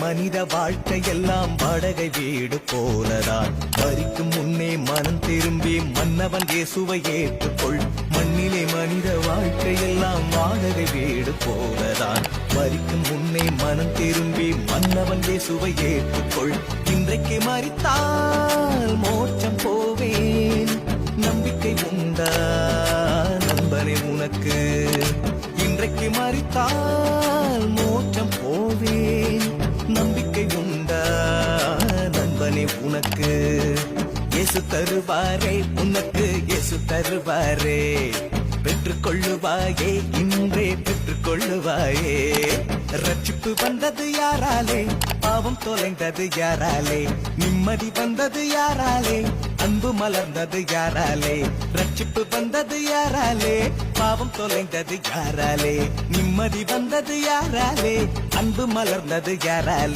மனித வாழ்க்கை எல்லாம் வாடகை வீடு போலதான். வரிக்கு முன்னே மனம் திரும்பி மன்னவன் இயேசுவை ஏற்றுக்கொள். மண்ணிலே மனித வாழ்க்கை எல்லாம் வாடகை வீடு போலதான். வரிக்கு முன்னே மனம் திரும்பி மன்னவன் இயேசுவை ஏற்றுக்கொள். இன்றைக்கு மறித்தால் மோட்சம் போவேன். நம்பிக்கை உண்டா? நண்பனே உனக்கு. இன்றைக்கு மறித்தால் உனக்கு. இயேசு தருவாரே உனக்கு இயேசு தருவாரே. பெற்றுக்கொள்ளுவாயே இன்றே பெற்றுக்கொள்ளுவாயே. ரட்சிப்பு வந்தது யாராலே பாவம் தொலைந்தது யாராலே. நிம்மதி வந்தது யாராலே அன்பு மலர்ந்தது யாராலே. ரட்சிப்பு வந்தது யாராலே பாவம் தொலைந்தது யாராலே. நிம்மதி வந்தது யாராலே அன்பு மலர்ந்தது யாராலே.